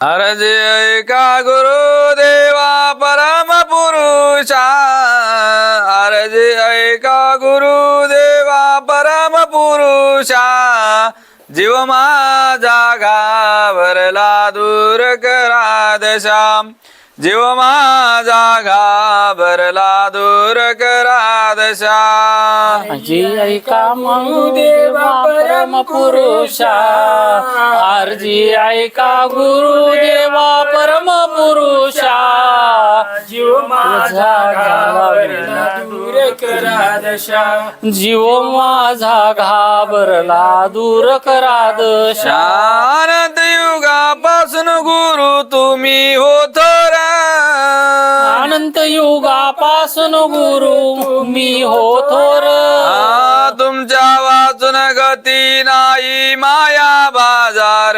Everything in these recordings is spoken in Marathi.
अरज ऐका गुरु देवा परम पुरुषा। अरज ऐका गुरु देवा परम पुरुषा। जीव माझा घाबरला दूर करा दशा। जीव माझा घाबरला दूर करा दशा. जी ऐका मग देवा परम पुरुषा. आरजी ऐका गुरु देवा परम पुरुषा. जीव माझा घाबरला दूर करा दशा. जीव माझा घाबरला दूर करा दशा. युगापासून गुरु तुम्ही हो युगापासून गुरु मी हो थोर. तुमच्या वाचून गती नाही माया बाजार.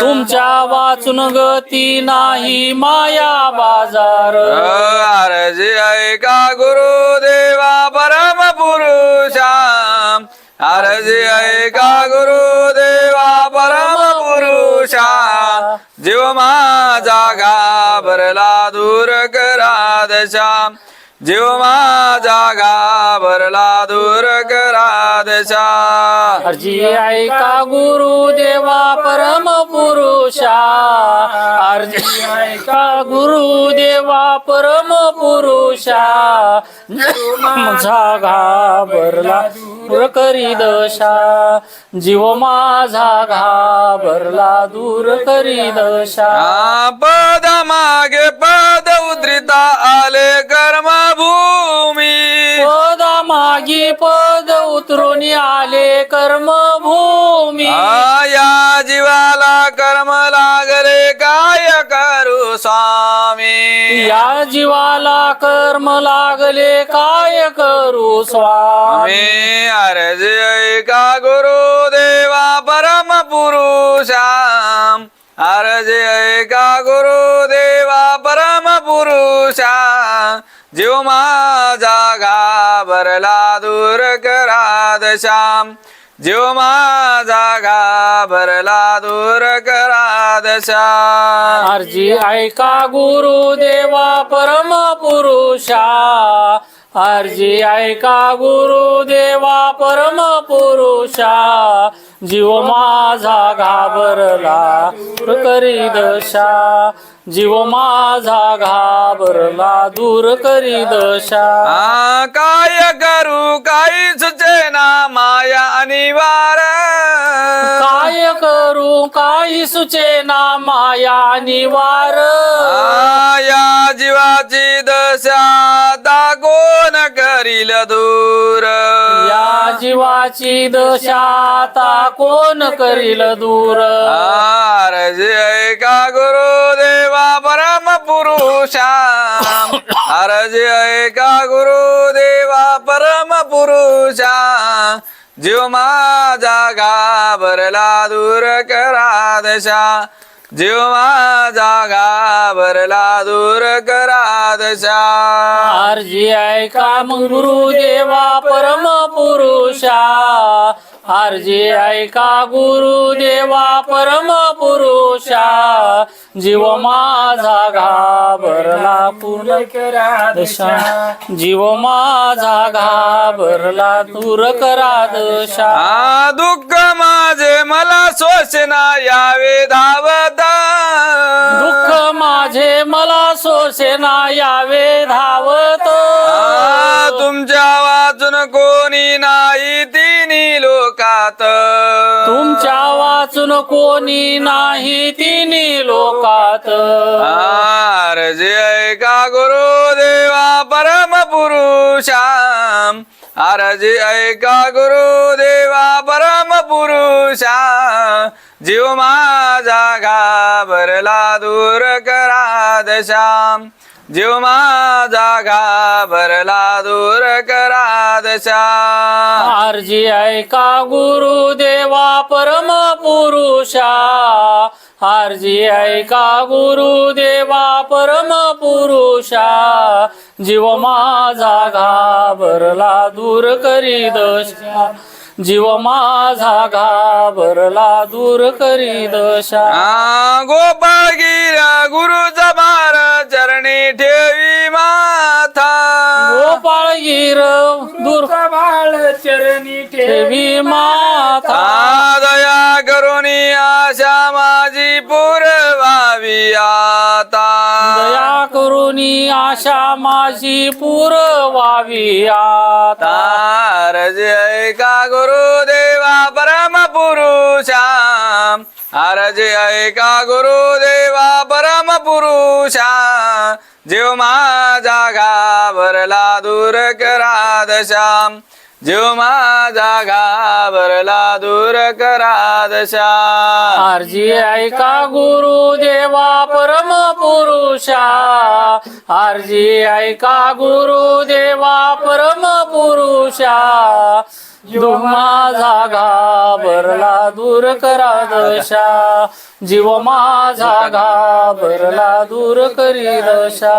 तुमच्या वाचून गती नाही माया बाजार. अर्जी ऐका गुरु देवा परम पुरुषा अर्जी ऐका गुरु देवा परम पुरुषा जीव माझा भरला दूर करा दशा। जीव माझा घाबरला दूर करा दशा. अर्जी ऐका गुरु देवा परम पुरुषा. अर्जी ऐका गुरु देवा परम पुरुषा. माझा घाबरला दूर करी दशा. जीव माझा घाबरला दूर करी दशा. पद मागे पद उद्रिता. मागी पद उतरून आले कर्मभूमी. आ, या जीवाला कर्म लागले काय करू स्वामी. या जीवाला कर्म लागले काय करू स्वामी अर्ज ऐका गुरु देवा परम पुरुषा अर्ज ऐका गुरु देवा परम पुरुषा जीव माझा भरला दूर करा दशाम. जीव माझा घाबरला दूर करा दशा अर्जी ऐका गुरु देवा परम पुरुषा. अर्जी ऐका गुरु देवा परम पुरुषा. जीव माझा घाबरला दूर करी दशा. जीव माझा घाबरला दूर करी दशा. काय करू काही सुचेना माया अनिवार काय करू काही सुचेना माया निवार आ, या जीवाची दशा दागोन करील दूर. जीवाची दशा आता कोण करील दूर? आरज ऐका गुरु देवा परम पुरुषा आरज ऐका गुरु देवा परम पुरुषा जीव माझा घाबरला दूर करा दशा. जीव माझा घाबरला दूर करा दशा. अर्जी ऐका गुरु देवा परम पुरुषा? अर्जी ऐका गुरु देवा परम पुरुषा? जीव माझा घाबरला पूर्ण करा दशा. जीव माझा घाबरला दूर करा दशा. दुःख माझे मला शोषणा यावे धावता लोकात. तुमच्या वाचून कोणी नाही तिन्ही लोकात. अर्ज ऐका गुरु देवा परम पुरुषा अर्ज ऐका गुरु देवा परम पुरुषा जीव माझा घाबरला दूर करा दशा जीव माझा घाबरला दूर करा दशा. अर्जी ऐका गुरु देवा परम पुरुषा? अर्जी ऐका गुरु देवा परम पुरुषा? जीव माझा घाबरला दूर करी दशा. जीव माझा घाबरला दूर करी दशा. गोपाळ गिरा गुरुचा भार चरणी ठेवी माथा. गोपाळ गिर दूर बाळ चरणी ठेवी माथा. दया करुणी आशा माझी पुरवावी आता. दया करुणी आशा माझी पुरवावी आता. तारज ऐका गुरुदेवा परम पुरुषा आरज ऐका गुरुदेवा पुरुषा जीव माझा घाबरला दूर करा दशा. जीव माझा घाबरला दूर करा दशा. आरजी ऐका गुरु देवा परम पुरुषा. आरजी ऐका गुरु देवा परम पुरुषा. जीव माझा घाबरला दूर करा दशा. जीव माझा घाबरला दूर करी दशा.